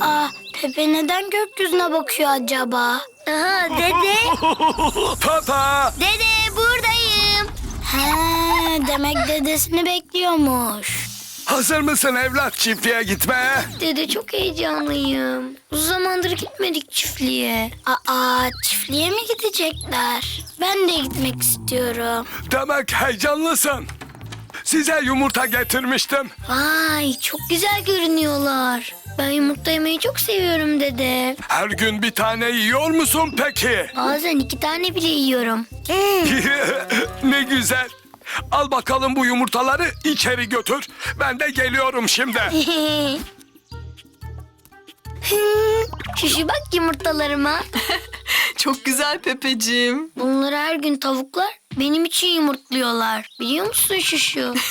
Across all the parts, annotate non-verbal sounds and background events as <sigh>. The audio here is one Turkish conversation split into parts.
Aa, Pepe neden gökyüzüne bakıyor acaba? Aha, dede. <laughs> Papa! Dede buradayım. He, demek dedesini bekliyormuş. Hazır mısın evlat çiftliğe gitmeye? Dede çok heyecanlıyım. Uzun zamandır gitmedik çiftliğe. Aa, çiftliğe mi gidecekler? Ben de gitmek istiyorum. Demek heyecanlısın. Size yumurta getirmiştim. Vay, çok güzel görünüyorlar. Ben yumurta yemeyi çok seviyorum dede. Her gün bir tane yiyor musun peki? Bazen iki tane bile yiyorum. <laughs> ne güzel. Al bakalım bu yumurtaları içeri götür. Ben de geliyorum şimdi. <laughs> Şuşu bak yumurtalarıma. <laughs> Çok güzel Pepeciğim. Bunları her gün tavuklar benim için yumurtluyorlar. Biliyor musun Şuşu? <laughs>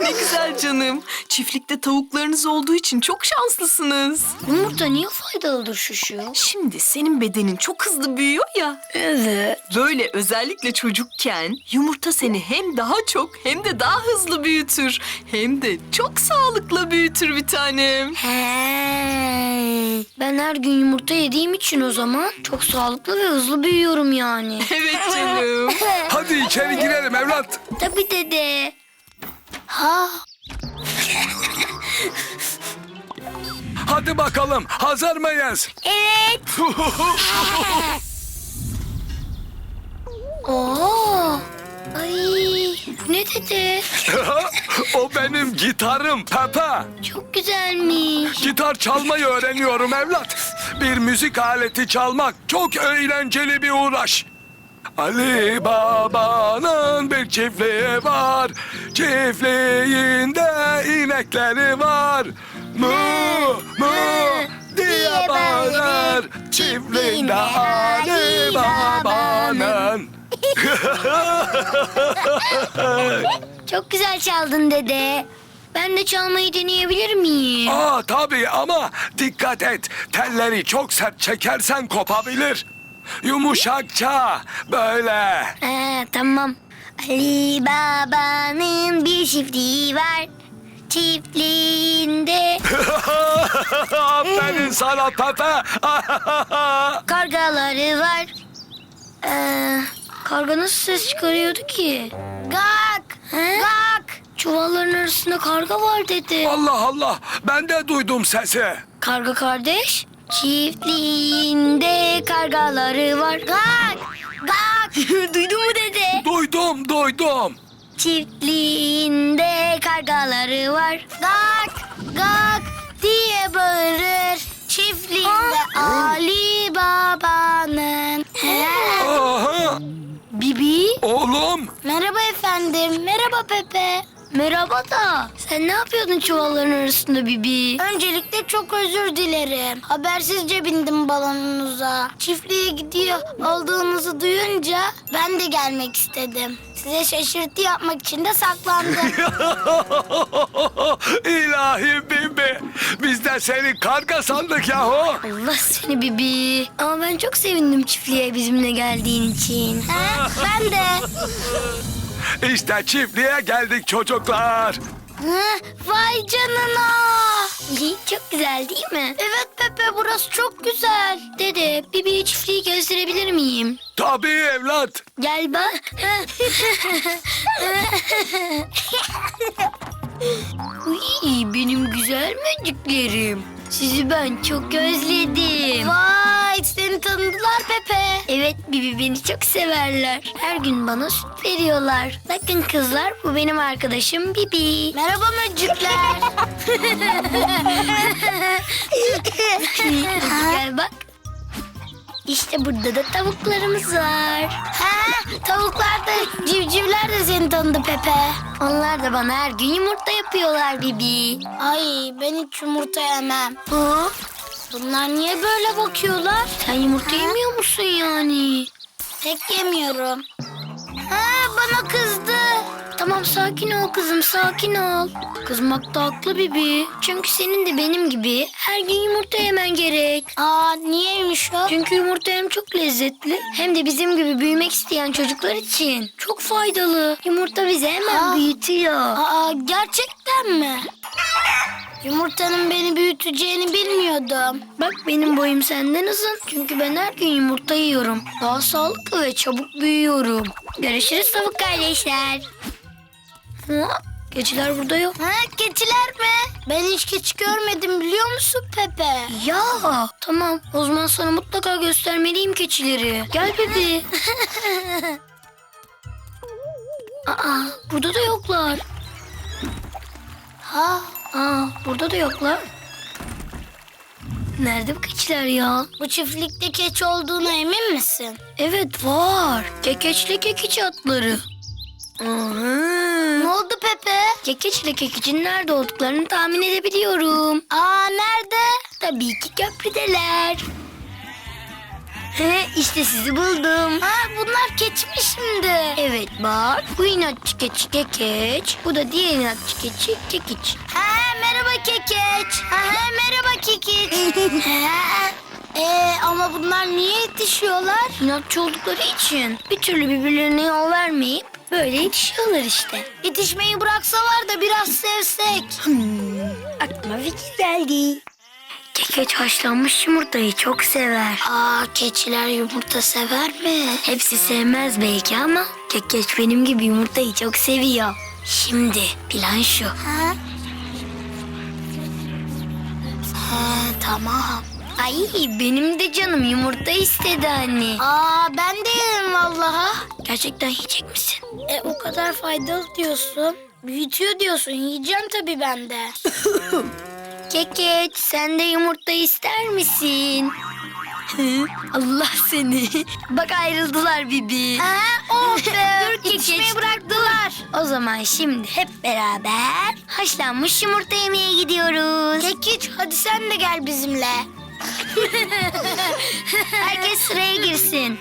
Ne güzel canım. Çiftlikte tavuklarınız olduğu için çok şanslısınız. Yumurta niye faydalıdır Şuşu? Şimdi senin bedenin çok hızlı büyüyor ya. Evet. Böyle özellikle çocukken yumurta seni hem daha çok hem de daha hızlı büyütür. Hem de çok sağlıklı büyütür bir tanem. He. Ben her gün yumurta yediğim için o zaman çok sağlıklı ve hızlı büyüyorum yani. Evet canım. <laughs> Hadi içeri girelim evlat. Tabii dede. Ha. Hadi bakalım hazır mıyız? Evet. <laughs> Oo. Ay. Ne dede? <laughs> o benim gitarım Pepe. Çok güzelmiş. Gitar çalmayı öğreniyorum evlat. Bir müzik aleti çalmak çok eğlenceli bir uğraş. Ali Baba'nın bir çiftliği var. Çiftliğinde inekleri var. Mu mu diye bağırır. Çiftliğinde Ali Baba'nın. <laughs> Çok güzel çaldın dede. Ben de çalmayı deneyebilir miyim? Aa tabii ama dikkat et. Telleri çok sert çekersen kopabilir. Yumuşakça böyle. Ee, tamam. Ali Baba'nın bir çiftliği var. Çiftliğinde <laughs> Aferin sana Pepe. <laughs> kargaları var. Ee, karga nasıl ses çıkarıyordu ki? Gak! Gak! Çuvalların arasında karga var dedi. Allah Allah ben de duydum sesi. Karga kardeş, çiftliğinde kargaları var. Gak! Gak! <laughs> Duydun mu dede? Duydum duydum. Çiftliğinde kargaları var. Gak gak diye bağırır. Çiftliğinde Ali Baba'nın. Aha, Bibi. oğlum Merhaba efendim. Merhaba Pepe. Merhaba da. Sen ne yapıyordun çuvalların arasında Bibi? Öncelikle çok özür dilerim. Habersizce bindim balonunuza. Çiftliğe gidiyor olduğunuzu duyunca ben de gelmek istedim. Size şaşırtı yapmak için de saklandım. <laughs> İlahi Bibi. Biz de seni karga sandık yahu. Allah seni Bibi. Ama ben çok sevindim çiftliğe bizimle geldiğin için. He, ben de. İşte çiftliğe geldik çocuklar. Hı, vay canına. Çok güzel değil mi? Evet Pepe burası çok güzel. Dede Bibi'ye çiftliği gösterebilir miyim? Tabii evlat. Gel bak. Uy, benim güzel möcüklerim. Sizi ben çok özledim. Vay seni tanıdılar Pepe. Evet Bibi beni çok severler. Her gün bana süt veriyorlar. Bakın kızlar bu benim arkadaşım Bibi. Merhaba möcükler. <laughs> <laughs> Gel bak. İşte burada da tavuklarımız var. Ha, tavuklar da civcivler de seni tanıdı Pepe. Onlar da bana her gün yumurta yapıyorlar Bibi. Ay ben hiç yumurta yemem. Ha? Bunlar niye böyle bakıyorlar? Sen yumurta yemiyor musun yani? Pek yemiyorum. Ha, bana kızdı. Tamam sakin ol kızım sakin ol. Kızmakta haklı Bibi. Çünkü senin de benim gibi her gün yumurta yemen gerek. Aa niyeymiş o? Çünkü yumurta hem çok lezzetli hem de bizim gibi büyümek isteyen çocuklar için çok faydalı. Yumurta bizi hemen büyütüyor. Aa gerçekten mi? Yumurtanın beni büyüteceğini bilmiyordum. Bak benim boyum senden uzun. Çünkü ben her gün yumurta yiyorum. Daha sağlıklı ve çabuk büyüyorum. Görüşürüz tavuk kardeşler. Ha, keçiler burada yok. Ha, keçiler mi? Ben hiç keçi görmedim biliyor musun Pepe? Ya tamam o zaman sana mutlaka göstermeliyim keçileri. Gel Pepe. <laughs> Aa burada da yoklar. Ha, aa burada da yoklar. Nerede bu keçiler ya? Bu çiftlikte keçi olduğuna emin misin? Evet var. Kekeçli kekiç atları. Ne oldu Pepe? Kekeçli kekicin nerede olduklarını tahmin edebiliyorum. Aa nerede? Tabii ki köprüdeler. He işte sizi buldum. Ha bunlar keçi mi şimdi? Evet bak bu inatçı keçi kekeç. Bu da diğer inatçı keçi kekiç. Ha merhaba kekeç. Ha merhaba kekiç. Ee, ama bunlar niye yetişiyorlar? İnatçı oldukları için. Bir türlü birbirlerine yol vermeyip böyle yetişiyorlar işte. Yetişmeyi bıraksalar da biraz sevsek. Aklıma fikir geldi. Kekeç haşlanmış yumurtayı çok sever. Aa keçiler yumurta sever mi? Hepsi sevmez belki ama kekeç benim gibi yumurtayı çok seviyor. Şimdi plan şu. Ha? Ha, tamam. Ay benim de canım yumurta istedi anne. Aa ben de yerim vallaha. Gerçekten yiyecek misin? E o kadar faydalı diyorsun. Büyütüyor diyorsun. Yiyeceğim tabii ben de. <laughs> Kekeç sen de yumurta ister misin? Allah seni. Bak ayrıldılar Bibi. Ha, oh O zaman şimdi hep beraber haşlanmış yumurta yemeye gidiyoruz. Kekiç hadi sen de gel bizimle. <laughs> Herkes sıraya girsin.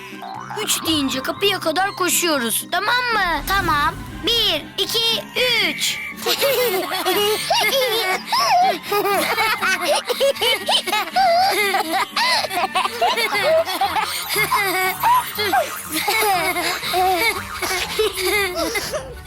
Üç deyince kapıya kadar koşuyoruz. Tamam mı? Tamam. Bir, iki, üç. <laughs> <laughs>